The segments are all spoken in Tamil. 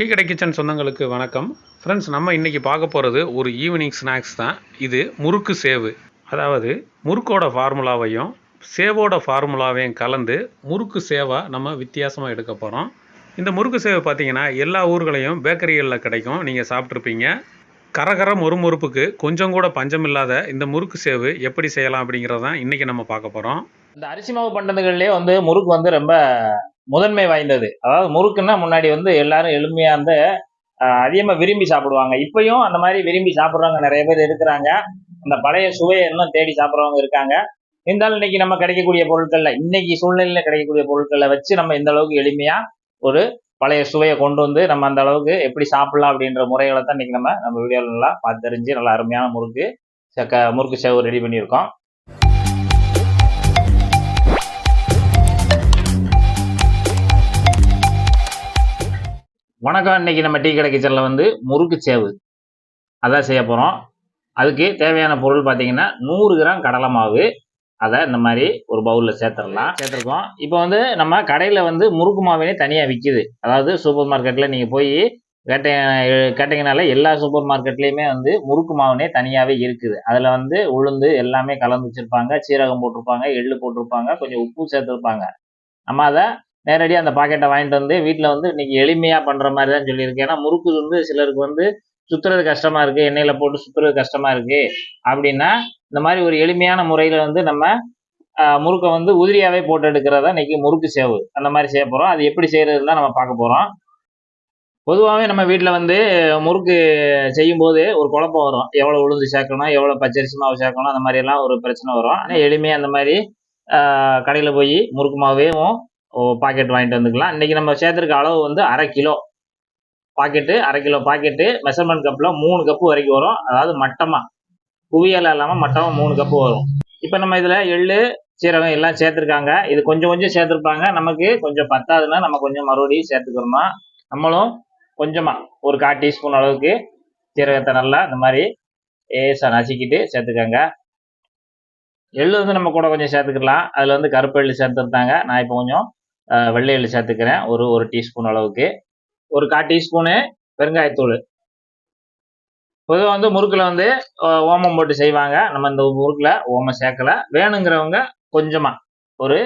டீ கடை கிச்சன் சொந்தங்களுக்கு வணக்கம். ஃப்ரெண்ட்ஸ் நம்ம இன்றைக்கி பார்க்க போகிறது ஒரு ஈவினிங் ஸ்நாக்ஸ் தான். இது முறுக்கு சேவு. அதாவது முறுக்கோட ஃபார்முலாவையும் சேவோட ஃபார்முலாவையும் கலந்து முறுக்கு சேவாக நம்ம வித்தியாசமாக எடுக்க போகிறோம் இந்த முறுக்கு சேவை பார்த்தீங்கன்னா எல்லா ஊர்களையும் பேக்கரிகளில் கிடைக்கும். நீங்கள் சாப்பிட்ருப்பீங்க கரகரம் ஒரு முறுப்புக்கு கொஞ்சம் கூட பஞ்சம் இல்லாத இந்த முறுக்கு சேவு எப்படி செய்யலாம் அப்படிங்கிறதான் இன்றைக்கி நம்ம பார்க்க போகிறோம் இந்த அரிசி மாவு பண்டதுகள்லயே வந்து முறுக்கு வந்து ரொம்ப முதன்மை வாய்ந்தது. அதாவது முறுக்குன்னா முன்னாடி வந்து எல்லாரும் எளிமையா இருந்து அதிகமாக விரும்பி சாப்பிடுவாங்க. இப்பயும் அந்த மாதிரி விரும்பி சாப்பிட்றவங்க நிறைய பேர் இருக்கிறாங்க. அந்த பழைய சுவையை இன்னும் தேடி சாப்பிட்றவங்க இருக்காங்க. இருந்தாலும் இன்னைக்கு நம்ம கிடைக்கக்கூடிய பொருட்களில் இன்னைக்கு சூழ்நிலையில் கிடைக்கக்கூடிய பொருட்களை வச்சு நம்ம இந்த அளவுக்கு எளிமையா ஒரு பழைய சுவையை கொண்டு வந்து நம்ம அந்த அளவுக்கு எப்படி சாப்பிடலாம் அப்படின்ற முறைகளை தான் இன்னைக்கு நம்ம நம்ம வீடியோவில் நல்லா பார்த்து தெரிஞ்சு நல்லா அருமையான முறுக்கு முறுக்கு சேவை ரெடி பண்ணியிருக்கோம். வணக்கம். இன்னைக்கு நம்ம டீ கடை கிச்சனில் வந்து முறுக்கு சேவு. அதான் செய்ய போகிறோம் அதுக்கு தேவையான பொருள் பார்த்தீங்கன்னா நூறு கிராம் கடலை மாவு. அதை இந்த மாதிரி ஒரு பவுலில் சேர்த்துடலாம். சேர்த்துருக்கோம். இப்போ வந்து நம்ம கடையில் வந்து முறுக்கு மாவினே தனியாக விற்கிது அதாவது சூப்பர் மார்க்கெட்டில் நீங்கள் போய் கேட்ட கேட்டிங்கனால எல்லா சூப்பர் மார்க்கெட்லேயுமே வந்து முறுக்கு மாவுனே தனியாகவே இருக்குது. அதில் வந்து உளுந்து எல்லாமே கலந்து வச்சுருப்பாங்க. சீரகம் போட்டிருப்பாங்க எள்ளு போட்டிருப்பாங்க கொஞ்சம் உப்பு சேர்த்துருப்பாங்க. நம்ம அதை நேரடியாக அந்த பாக்கெட்டை வாங்கிட்டு வந்து வீட்டில் வந்து இன்றைக்கி எளிமையாக பண்ணுற மாதிரி தான் சொல்லியிருக்கேன் ஏன்னா முறுக்கு வந்து சிலருக்கு வந்து சுற்றுறது கஷ்டமாக இருக்குது எண்ணெயில் போட்டு சுற்றுறது கஷ்டமாக இருக்குது அப்படின்னா இந்த மாதிரி ஒரு எளிமையான முறையில் வந்து நம்ம முறுக்கை வந்து உதிரியாகவே போட்டு எடுக்கிறதா இன்றைக்கி முறுக்கு சேவு. அந்த மாதிரி செய்ய போகிறோம் அது எப்படி செய்கிறது தான் நம்ம பார்க்க போகிறோம் பொதுவாகவே நம்ம வீட்டில் வந்து முறுக்கு செய்யும்போது ஒரு குழப்பம் வரும். எவ்வளோ உளுந்து சேர்க்கணும் எவ்வளோ பச்சரிசி மாவு சேர்க்கணும் அந்த மாதிரியெல்லாம் ஒரு பிரச்சனை வரும். ஆனால் எளிமையாக அந்த மாதிரி கடையில் போய் முறுக்கு மாவையும் பாக்கெட் வாங்கிட்டு வந்துக்கலாம். இன்னைக்கு நம்ம சேர்த்துருக்க அளவு வந்து அரை கிலோ. பாக்கெட்டு அரை கிலோ பாக்கெட்டு மெஷர்மெண்ட் கப்பில் மூணு கப்பு வரைக்கும் வரும். அதாவது மட்டமாக குவியல் இல்லாமல் மட்டமாக மூணு கப்பு வரும். இப்போ நம்ம இதில் எள்ளு சீரகம் எல்லாம் சேர்த்துருக்காங்க. இது கொஞ்சம் கொஞ்சம் சேர்த்துருப்பாங்க. நமக்கு கொஞ்சம் பத்தாதுன்னா நம்ம கொஞ்சம் மறுபடியும் சேர்த்துக்கிறோமா? நம்மளும் கொஞ்சமாக ஒரு கால் டீஸ்பூன் அளவுக்கு சீரகத்தை நல்லா இந்த மாதிரி ஏசாக நசுக்கிட்டு சேர்த்துக்கோங்க. எள்ளு வந்து நம்ம கூட கொஞ்சம் சேர்த்துக்கலாம். அதில் வந்து கருப்பு எள்ளு சேர்த்துருந்தாங்க. நான் இப்போ கொஞ்சம் வெள்ளை எள்ளு சேர்த்துக்கிறேன். ஒரு ஒரு டீஸ்பூன் அளவுக்கு. ஒரு கால் டீஸ்பூனு பெருங்காயத்தூள். பொதுவாக வந்து முறுக்கில் வந்து ஓமம் போட்டு செய்வாங்க. நம்ம இந்த முறுக்கில் ஓமம் சேர்க்கல. வேணுங்கிறவங்க கொஞ்சமாக ஒரு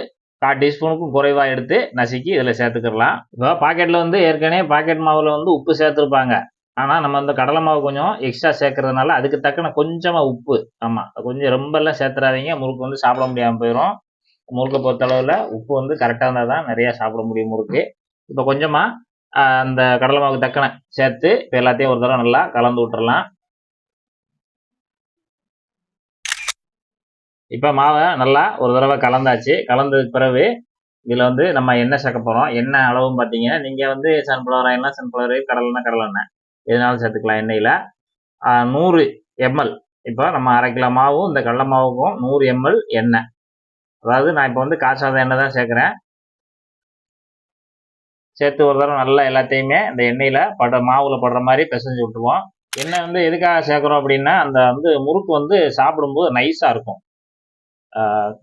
கால் டீஸ்பூனுக்கும் குறைவாக எடுத்து நசுக்கி இதில் சேர்த்துக்கிடலாம். இப்போ பாக்கெட்டில் வந்து ஏற்கனவே பாக்கெட் மாவில் வந்து உப்பு சேர்த்துருப்பாங்க. ஆனால் நம்ம இந்த கடலை மாவு கொஞ்சம் எக்ஸ்ட்ரா சேர்க்கறதுனால அதுக்கு தக்கன கொஞ்சமாக உப்பு. ஆமாம் கொஞ்சம் ரொம்பலாம் சேர்த்துறாதீங்க. முறுக்கு வந்து சாப்பிட முடியாமல் போயிடும் முறுக்கை பொறுத்தளவில் உப்பு வந்து கரெக்டாக இருந்தால் தான் நிறையா சாப்பிட முடியும் முறுக்கு. இப்போ கொஞ்சமாக அந்த கடலை மாவுக்கு தக்கன சேர்த்து இப்போ எல்லாத்தையும் ஒரு தடவை நல்லா கலந்து விட்டுறலாம். இப்போ மாவை நல்லா ஒரு தடவை கலந்தாச்சு. கலந்ததுக்கு பிறகு இதில் வந்து நம்ம எண்ணெய் சேர்க்க போகிறோம் எண்ணெய் அளவுன்னு பார்த்தீங்கன்னா நீங்கள் வந்து சன்ஃப்ளவர் ஆயில்னா சன்ஃப்ளவர் கடலைனா கடலெண்ணெய் எதுனாலும் சேர்த்துக்கலாம் எண்ணெயில். நூறு எம்எல். இப்போ நம்ம அரை கிலோ மாவும் இந்த கடலை மாவுக்கும் நூறு எம்எல் எண்ணெய். அதாவது நான் இப்போ வந்து காசாத எண்ணெய் தான் சேர்க்குறேன். சேர்த்து ஒரு தடவை நல்லா எல்லாத்தையுமே இந்த எண்ணெயில் படுற மாவில் படுற மாதிரி பிசைஞ்சு விட்டுருவோம். எண்ணெய் வந்து எதுக்காக சேர்க்குறோம் அப்படின்னா அந்த வந்து முறுக்கு வந்து சாப்பிடும்போது நைஸாக இருக்கும்.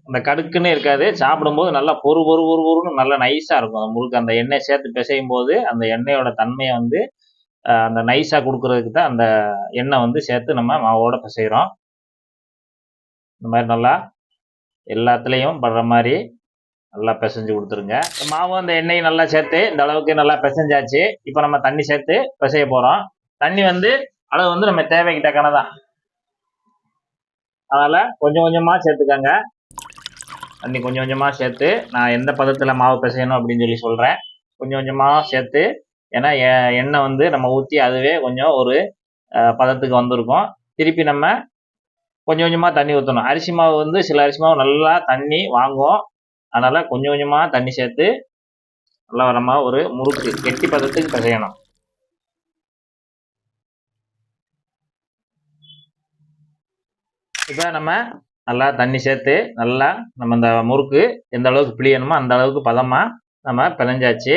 அந்த கடுக்குன்னு இருக்காது. சாப்பிடும்போது நல்லா பொறு பொறு பொறு பொறுன்னு நல்லா நைஸாக இருக்கும் அந்த முறுக்கு. அந்த எண்ணெய் சேர்த்து பிசையும் போது அந்த எண்ணெயோட தன்மையை வந்து அந்த நைஸாக கொடுக்குறதுக்கு தான் அந்த எண்ணெய் வந்து சேர்த்து நம்ம மாவோட பிசைகிறோம் இந்த மாதிரி நல்லா எல்லாத்துலேயும் படுற மாதிரி நல்லா பிசைஞ்சு கொடுத்துருங்க. மாவும் மாவு அந்த எண்ணெயும் நல்லா சேர்த்து இந்த அளவுக்கு நல்லா பிசைஞ்சாச்சு. இப்போ நம்ம தண்ணி சேர்த்து பிசைய போகிறோம் தண்ணி வந்து அளவு வந்து நம்ம தேவைக்கிட்ட தக்கன தான் அதனால் கொஞ்சம் கொஞ்சமாக சேர்த்துக்கங்க. தண்ணி கொஞ்சம் கொஞ்சமாக சேர்த்து நான் எந்த பதத்தில் மாவு பிசையணும் அப்படின்னு சொல்லி சொல்கிறேன் கொஞ்சம் கொஞ்சமாக சேர்த்து ஏன்னா எ- எண்ணெய் வந்து நம்ம ஊற்றி அதுவே கொஞ்சம் ஒரு பதத்துக்கு வந்திருக்கும். திருப்பி நம்ம கொஞ்சம் கொஞ்சமாக தண்ணி ஊற்றணும் அரிசி மாவு வந்து சில அரிசி மாவு நல்லா தண்ணி வாங்கும். அதனால் கொஞ்சம் கொஞ்சமாக தண்ணி சேர்த்து நல்லா வரமாக ஒரு முறுக்கு கெட்டி பதத்துக்கு பிசையணும். இப்போ நம்ம நல்லா தண்ணி சேர்த்து நல்லா நம்ம இந்த முறுக்கு எந்த அளவுக்கு பிழியணுமோ அந்த அளவுக்கு பதமாக நம்ம பிணைஞ்சாச்சு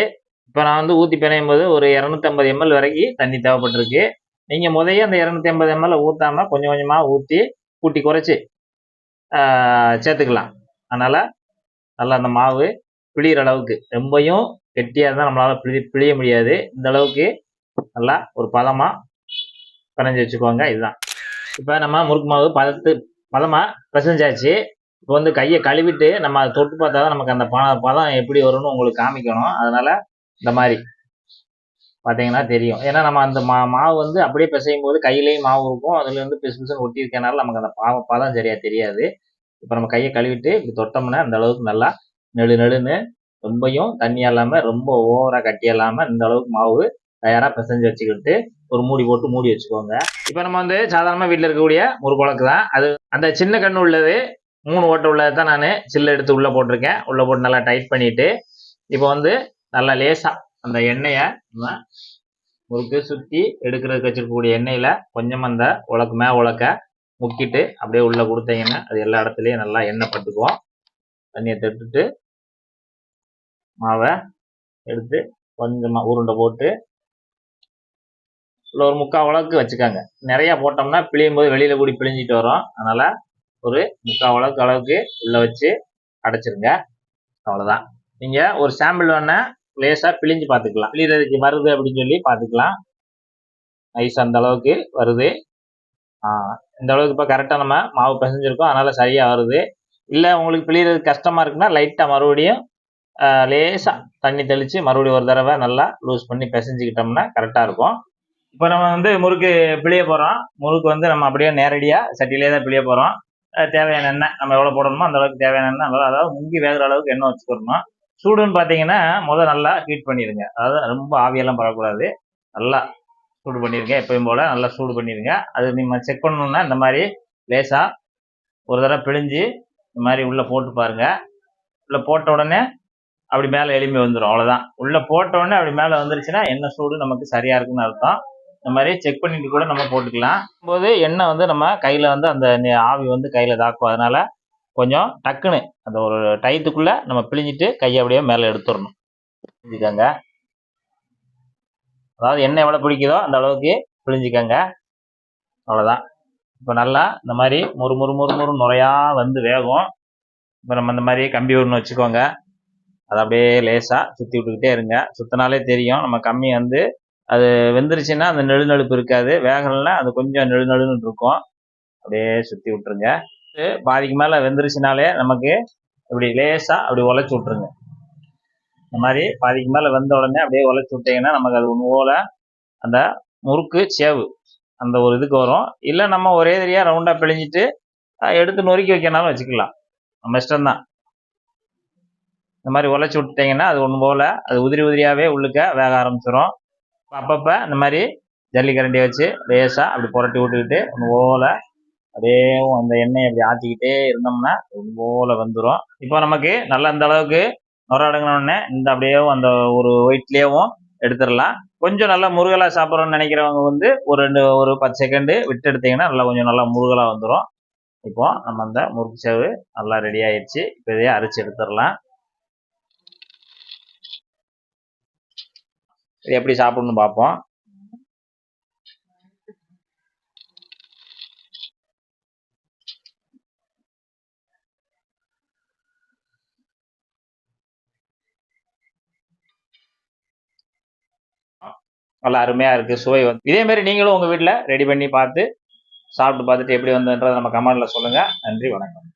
இப்போ நான் வந்து ஊற்றி பிணையும் போது ஒரு இரநூத்தம்பது எம்எல் வரைக்கும் தண்ணி தேவைப்பட்டிருக்கு. நீங்கள் முதைய அந்த இரநூத்தி ஐம்பது எம்எல் ஊற்றாமல் கொஞ்சம் கொஞ்சமாக ஊற்றி கூட்டி குறைச்சி சேர்த்துக்கலாம். அதனால் நல்லா அந்த மாவு பிழியிற அளவுக்கு ரொம்பையும் கெட்டியாக இருந்தால் நம்மளால் பிழி பிழிய முடியாது. இந்த அளவுக்கு நல்லா ஒரு பதமாக பிணைஞ்சு வச்சுக்கோங்க. இதுதான். இப்போ நம்ம முறுக்கு மாவு பதத்து பதமாக பிசைஞ்சாச்சு. இப்போ வந்து கையை கழுவிட்டு நம்ம அதை தொட்டு பார்த்தா தான் நமக்கு அந்த ப பதம் எப்படி வரும்னு உங்களுக்கு காமிக்கணும். அதனால் இந்த மாதிரி. பார்த்தீங்கன்னா தெரியும். ஏன்னா நம்ம அந்த மா மாவு வந்து அப்படியே பிசையும் போது கையிலேயும் மாவு இருக்கும். அதில் வந்து பிசு பிசுன்னு ஒட்டி இருக்கனால நமக்கு அந்த பாவ பதம் சரியாக தெரியாது. இப்போ நம்ம கையை கழுவிட்டு இப்படி தொட்டோம்னா அந்த அளவுக்கு நல்லா நெழு நெழுன்னு ரொம்பையும் தண்ணியாக இல்லாமல் ரொம்ப ஓவராக கட்டி இல்லாமல் இந்த அளவுக்கு மாவு தயாராக பிசைஞ்சு வச்சுக்கிட்டு ஒரு மூடி போட்டு மூடி வச்சுக்கோங்க. இப்போ நம்ம வந்து சாதாரணமாக வீட்டில் இருக்கக்கூடிய ஒரு குழக்கு தான். அது அந்த சின்ன கண்ணு உள்ளது மூணு ஓட்டை உள்ளது தான் நான் சில்லு எடுத்து உள்ளே போட்டிருக்கேன். உள்ளே போட்டு நல்லா டைட் பண்ணிவிட்டு இப்போ வந்து நல்லா லேசாக அந்த எண்ணெயை நம்ம முறுக்கு சுற்றி எடுக்கிறதுக்கு வச்சிருக்கக்கூடிய எண்ணெயில் கொஞ்சம் அந்த உலக்கு மே உலக்க முக்கிட்டு அப்படியே உள்ளே கொடுத்தீங்கன்னா அது எல்லா இடத்துலையும் நல்லா எண்ணெய் பட்டுக்குவோம் தண்ணியை தொட்டுட்டு மாவை எடுத்து கொஞ்சமாக உருண்டை போட்டு இல்லை ஒரு முக்கால் உலக்கு வச்சுக்கோங்க. நிறைய போட்டோம்னா பிழியும் போது வெளியில கூடி பிழிஞ்சிட்டு வரும். அதனால ஒரு முக்கால் உலக்கு அளவுக்கு உள்ள வச்சு அடைச்சிருங்க. அவ்வளோதான் நீங்க ஒரு சாம்பிள் வேணா லேசாக பிழிஞ்சு பார்த்துக்கலாம். பிழிறதுக்கு வருது அப்படின்னு சொல்லி பார்த்துக்கலாம். நைஸ் அந்த அளவுக்கு வருது. இந்த அளவுக்கு இப்போ கரெக்டாக நம்ம மாவு பிசைஞ்சிருக்கோம். அதனால் சரியாக வருது. இல்லை உங்களுக்கு பிழிறது கஷ்டமாக இருக்குன்னா லைட்டாக மறுபடியும் லேசாக தண்ணி தெளித்து மறுபடியும் ஒரு தடவை நல்லா லூஸ் பண்ணி பிசைஞ்சுக்கிட்டோம்னா கரெக்டாக இருக்கும். இப்போ நம்ம வந்து முறுக்கு பிழிய போகிறோம் முறுக்கு வந்து நம்ம அப்படியே நேரடியாக சட்டிலே தான் பிழிய போகிறோம் தேவையான எண்ணெய் நம்ம எவ்வளோ போடணுமோ அந்த அளவுக்கு தேவையான எண்ணெய் அதாவது முங்கி வேகிற அளவுக்கு எண்ணெய் வச்சுக்கிறணும் சூடுன்னு பார்த்தீங்கன்னா முதல் நல்லா ஹீட் பண்ணிடுங்க அதாவது ரொம்ப ஆவியெல்லாம் படக்கூடாது. நல்லா சூடு பண்ணிடுங்க எப்பயும் போல் நல்லா சூடு பண்ணிடுங்க அது நீங்கள் செக் பண்ணணுன்னா இந்த மாதிரி லேசாக ஒரு தடவை பிழிஞ்சு இந்த மாதிரி உள்ளே போட்டு பாருங்கள் உள்ளே போட்ட உடனே அப்படி மேலே எளிமை வந்துடும் அவ்வளோதான் உள்ளே போட்ட உடனே அப்படி மேலே வந்துருச்சுன்னா எண்ணெய் சூடு நமக்கு சரியாக இருக்குன்னு அர்த்தம். இந்த மாதிரி செக் பண்ணிட்டு கூட நம்ம போட்டுக்கலாம். போது எண்ணெய் வந்து நம்ம கையில் வந்து அந்த ஆவி வந்து கையில் தாக்கும். அதனால் கொஞ்சம் டக்குன்னு அந்த ஒரு டயத்துக்குள்ளே நம்ம பிழிஞ்சிட்டு கையை அப்படியே மேலே எடுத்துடணும். பிழிஞ்சுக்கோங்க அதாவது எண்ணெய் எவ்வளோ பிடிக்குதோ அந்த அளவுக்கு பிழிஞ்சிக்கோங்க. அவ்வளோதான் இப்போ நல்லா இந்த மாதிரி முறு முறு முறு முறு நுரையா வந்து வேகும். இப்போ நம்ம இந்த மாதிரி கம்பி ஒன்று வச்சுக்கோங்க. அதை அப்படியே லேசாக சுற்றி விட்டுக்கிட்டே இருங்க. சுத்தினாலே தெரியும். நம்ம கம்மி வந்து அது வெந்துருச்சுன்னா அந்த நெழுநெழுப்பு இருக்காது. வேகலைன்னா அது கொஞ்சம் நெழுநெழுன்னு இருக்கும். அப்படியே சுற்றி விட்டுருங்க. பாதிக்கு மேலே வெந்துருச்சுனாலே நமக்கு இப்படி லேசாக அப்படி உழைச்சி விட்ருங்க இந்த மாதிரி பாதிக்கு மேலே வெந்த உடனே அப்படியே உழைச்சி விட்டிங்கன்னா நமக்கு அது ஒன்று போல அந்த முறுக்கு சேவு அந்த ஒரு இதுக்கு வரும். இல்லை நம்ம ஒரே தெரியாக ரவுண்டாக பிழிஞ்சிட்டு எடுத்து நொறுக்கி வைக்கனாலும் வச்சுக்கலாம். நம்ம இஷ்டம்தான். இந்த மாதிரி உழைச்சி விட்டுட்டீங்கன்னா அது ஒன்று போல அது உதிரி உதிரியாகவே உள்ளுக்க வேக ஆரம்பிச்சிடும் அப்பப்போ இந்த மாதிரி ஜல்லிக்கரண்டியை வச்சு லேசாக அப்படி புரட்டி விட்டுக்கிட்டு ஒன்று போல அப்படியே அந்த எண்ணெயை அப்படி ஆற்றிக்கிட்டே இருந்தோம்னா ஒன்று போல வந்துடும் இப்போ நமக்கு நல்லா அந்த அளவுக்கு நுரடங்கினோடனே இந்த அப்படியே அந்த ஒரு ஒயிட்லேயும் எடுத்துடலாம். கொஞ்சம் நல்லா முருகலாக சாப்பிட்றோம்னு நினைக்கிறவங்க வந்து ஒரு ரெண்டு ஒரு பத்து செகண்டு விட்டு எடுத்தீங்கன்னா நல்லா கொஞ்சம் நல்லா முருகலாக வந்துடும் இப்போ நம்ம அந்த முறுக்கு சேவு நல்லா ரெடி ஆயிடுச்சு. இப்போ இதையே அரைச்சி எடுத்துடலாம். இது எப்படி சாப்பிடணும்னு பார்ப்போம். நல்லா அருமையாக இருக்குது சுவை வந்து. இதே மாதிரி நீங்களும் உங்கள் வீட்டில் ரெடி பண்ணி பார்த்து சாப்பிட்டு பார்த்துட்டு எப்படி வந்ததுன்றதை நம்ம கமெண்டில் சொல்லுங்கள் நன்றி வணக்கம்.